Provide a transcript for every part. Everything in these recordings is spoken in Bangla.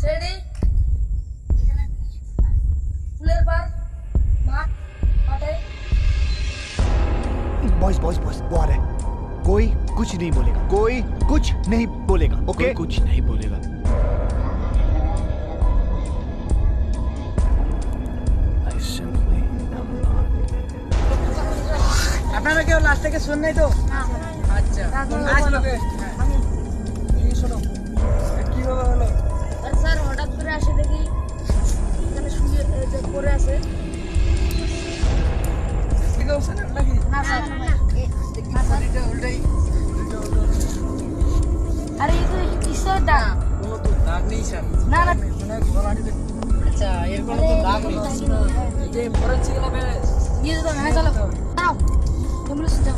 শ্রেণী এখানে ফুলের পার্ক है। कोई कुछ नहीं बोलेगा। कोई कुछ नहीं बोलेगा ओके okay? कुछ नहीं बोलेगा। আপনারা लास्ट तक सुन नहीं तो? নাই हाँ। উপরে আছে। আরে এই তো কিসের দাগ? কোনো তো দাগ নেই স্যার। না না। মানে গলাটিতে আচ্ছা এর কোনো তো দাগ নেই। এই যে পরে ছিল নিয়ে যাও না চলো। দাও তুমি যাও।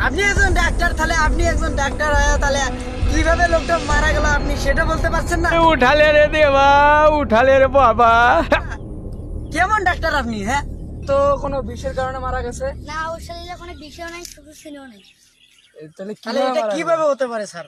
আপনি একজন ডাক্তার তাহলে আপনি একজন ডাক্তার হয় তাহলে কীভাবে লোকটা মারা গেল আপনি সেটা বলতে পারছেন না? উঠালে রে দেবা উঠালে রে বাবা। কেমন ডাক্তার আপনি হ্যাঁ? তো কোনো বিষের কারণে মারা গেছে? না ওর শরীরে কোনো বিষও নাই শুধু ছিল নাই। তাহলে কীভাবে হতে পারে স্যার?